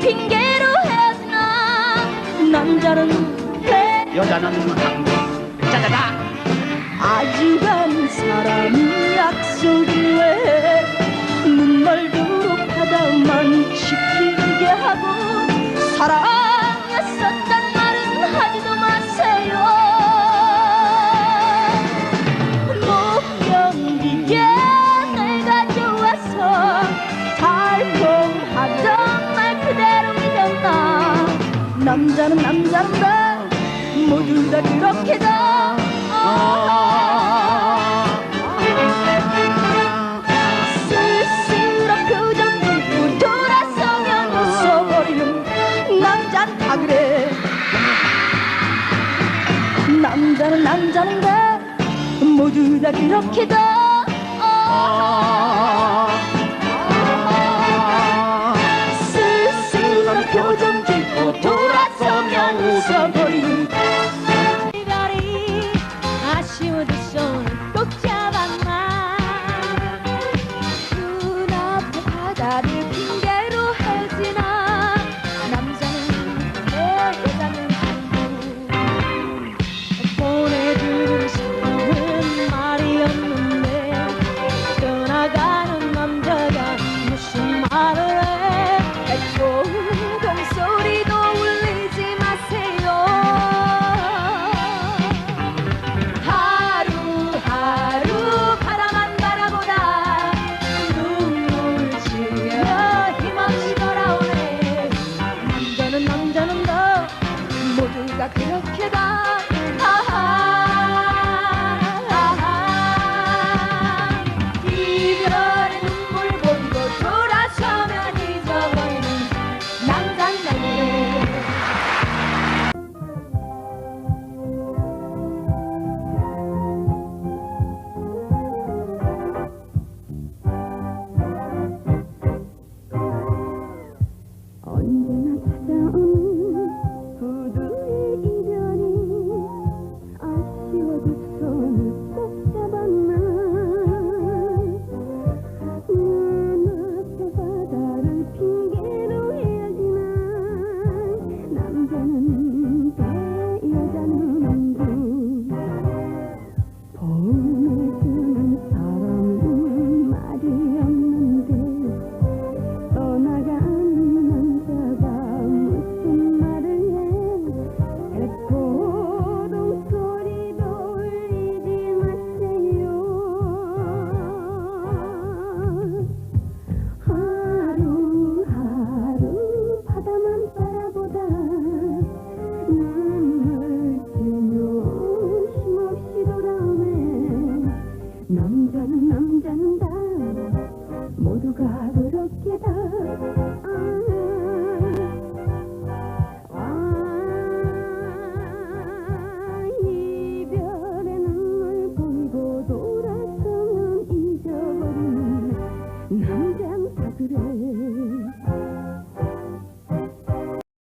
핑계로 헤어지나? 남자는 배 여자는 항상 짜자자 아직은 사람이 약속을 왜 남자는 남자는 다 모두 다 그렇게 다. 쓸쓸한 표정 짓고 돌아서면 웃어버리는 남자는 다 그래. 남자는 남자는 다 모두 다 그렇게 다 собой. Latino? again. 消えた